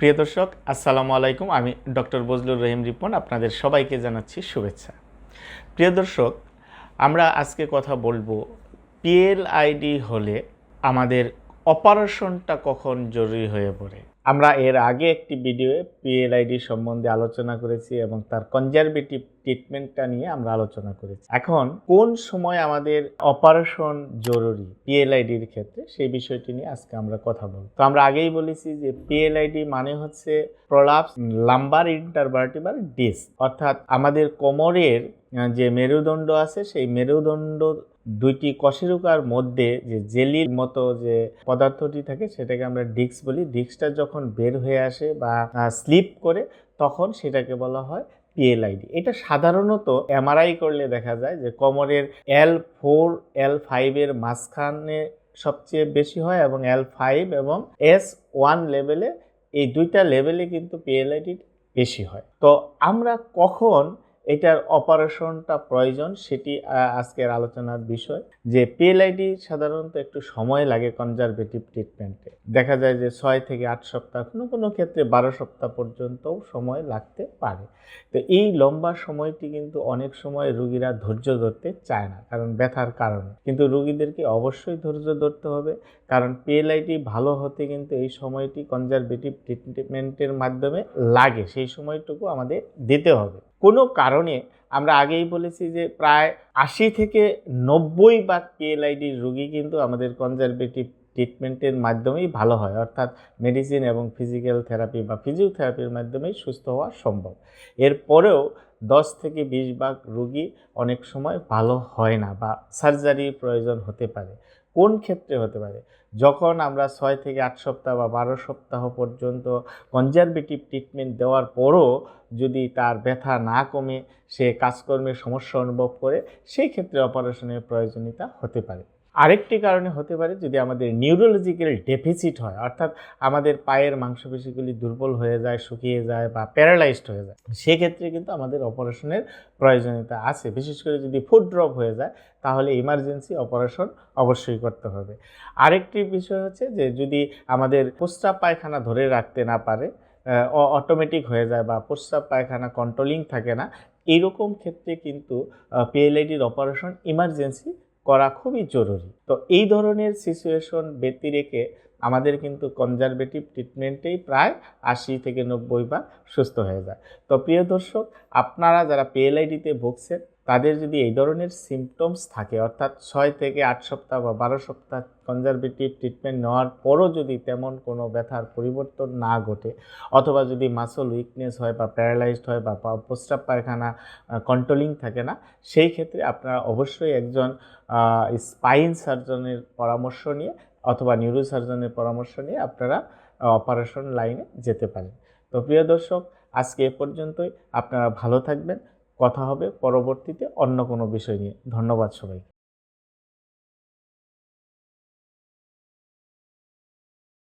প্রিয় দর্শক, আসসালামু আলাইকুম। আমি ডক্টর বজলুর রহিম রিপন, আপনাদের সবাইকে জানাচ্ছি শুভেচ্ছা। প্রিয় দর্শক, আমরা আজকে কথা বলব পিএলআইডি হলে আমাদের অপারেশনটা কখন জরুরি হয়ে পড়ে? আমরা এর আগে একটি ভিডিওয়ে পিএলআইডি সম্বন্ধে আলোচনা করেছি এবং তার কনজারভেটিভ ট্রিটমেন্টটা নিয়ে আমরা আলোচনা করেছি। এখন কোন সময় আমাদের অপারেশন জরুরি পিএলআইডির ক্ষেত্রে সেই বিষয়টি নিয়ে আজকে আমরা কথা বলব। তো আমরা আগেই বলেছি যে পিএলআইডি মানে হচ্ছে প্রলাপস লাম্বার ইন্টারভার্টিবাল ডিস্ক অর্থাৎ আমাদের কোমরের যে মেরুদণ্ড আছে সেই মেরুদণ্ড দুইটি কশেরুকার মধ্যে যে জেলির মতো যে পদার্থটি থাকে সেটাকে আমরা ডিস্ক বলি। ডিস্কটা যখন বের হয়ে আসে বা স্লিপ করে তখন সেটাকে বলা হয় পিএলআইডি। এটা সাধারণত এমআরআই করলে দেখা যায় যে কোমরের এল ফোর, এল ফাইভের মাঝখানে সবচেয়ে বেশি হয় এবং এল ফাইভ এবং এস ওয়ান লেভেলে এই দুইটা লেভেলে কিন্তু পিএলআইডি বেশি হয়। তো আমরা কখন এটার অপারেশনটা প্রয়োজন, সেটি আজকের আলোচনার বিষয়। যে পিএলআইডি সাধারণত একটু সময় লাগে কনজারভেটিভ ট্রিটমেন্টে দেখা যায় যে ছয় থেকে আট সপ্তাহ, কোনো কোনো ক্ষেত্রে বারো সপ্তাহ পর্যন্তও সময় লাগতে পারে। তো এই লম্বা সময়টি কিন্তু অনেক সময় রুগীরা ধৈর্য ধরতে চায় না, কারণ ব্যথার কারণে। কিন্তু রুগীদেরকে অবশ্যই ধৈর্য ধরতে হবে, কারণ পিএলআইটি ভালো হতে কিন্তু এই সময়টি কনজারভেটিভ ট্রিটমেন্টের মাধ্যমে লাগে, সেই সময়টুকু আমাদের দিতে হবে। কোনো কারণে আমরা আগেই বলেছি যে প্রায় আশি থেকে নব্বই ভাগ পিএলআইডির রুগী কিন্তু আমাদের কনজারভেটিভ ট্রিটমেন্টের মাধ্যমেই ভালো হয়। অর্থাৎ মেডিসিন এবং ফিজিক্যাল থেরাপি বা ফিজিওথেরাপির মাধ্যমেই সুস্থ হওয়া সম্ভব। এরপরেও দশ থেকে বিশ ভাগ রুগী অনেক সময় ভালো হয় না বা সার্জারির প্রয়োজন হতে পারে। কোন ক্ষেত্রে হতে পারে? যখন আমরা ছয় থেকে আট সপ্তাহ বা বারো সপ্তাহ পর্যন্ত কনজারভেটিভ ট্রিটমেন্ট দেওয়ার পরও যদি তার ব্যথা না কমে, সে কাজকর্মের সমস্যা অনুভব করে, সেই ক্ষেত্রে অপারেশনের প্রয়োজনীয়তা হতে পারে। আরেকটি কারণে হতে পারে যদি আমাদের নিউরোলজিক্যাল ডেফিসিট হয়, অর্থাৎ আমাদের পায়ের মাংসপেশিগুলি দুর্বল হয়ে যায়, শুকিয়ে যায় বা প্যারালাইজড হয়ে যায়, সেক্ষেত্রে কিন্তু আমাদের অপারেশনের প্রয়োজনীয়তা আছে। বিশেষ করে যদি ফুড ড্রপ হয়ে যায়, তাহলে ইমার্জেন্সি অপারেশন অবশ্যই করতে হবে। আরেকটি বিষয় হচ্ছে যে যদি আমাদের প্রস্রাব পায়খানা ধরে রাখতে না পারে অটোমেটিক হয়ে যায় বা প্রস্রাব পায়খানা কন্ট্রোলিং থাকে না এইরকম ক্ষেত্রে কিন্তু পিএলআইডির অপারেশন ইমার্জেন্সি করা খুবই জরুরি। তো এই ধরনের সিচুয়েশন ব্যতি রেখে আমাদের কিন্তু কনজারভেটিভ ট্রিটমেন্টেই প্রায় আশি থেকে নব্বই বার সুস্থ হয়ে যায়। তো প্রিয় দর্শক, আপনারা যারা পিএলআইডিতে ভুগছেন তাদের যদি এই ধরনের সিমটমস থাকে, অর্থাৎ ছয় থেকে আট সপ্তাহ বা বারো সপ্তাহ কনজারভেটিভ ট্রিটমেন্ট নেওয়ার পরও যদি তেমন কোনো ব্যথার পরিবর্তন না ঘটে, অথবা যদি মাসল উইকনেস হয় বা প্যারালাইজড হয় বা প্রস্রাব পায়খানা কন্ট্রোলিং থাকে না, সেই ক্ষেত্রে আপনারা অবশ্যই একজন স্পাইন সার্জনের পরামর্শ নিয়ে অথবা নিউরো সার্জনের পরামর্শ নিয়ে আপনারা অপারেশন লাইনে যেতে পারেন। তো প্রিয় দর্শক, আজকে এ পর্যন্তই। আপনারা ভালো থাকবেন। কথা হবে পরবর্তীতে অন্য কোনো বিষয় নিয়ে। ধন্যবাদ সবাই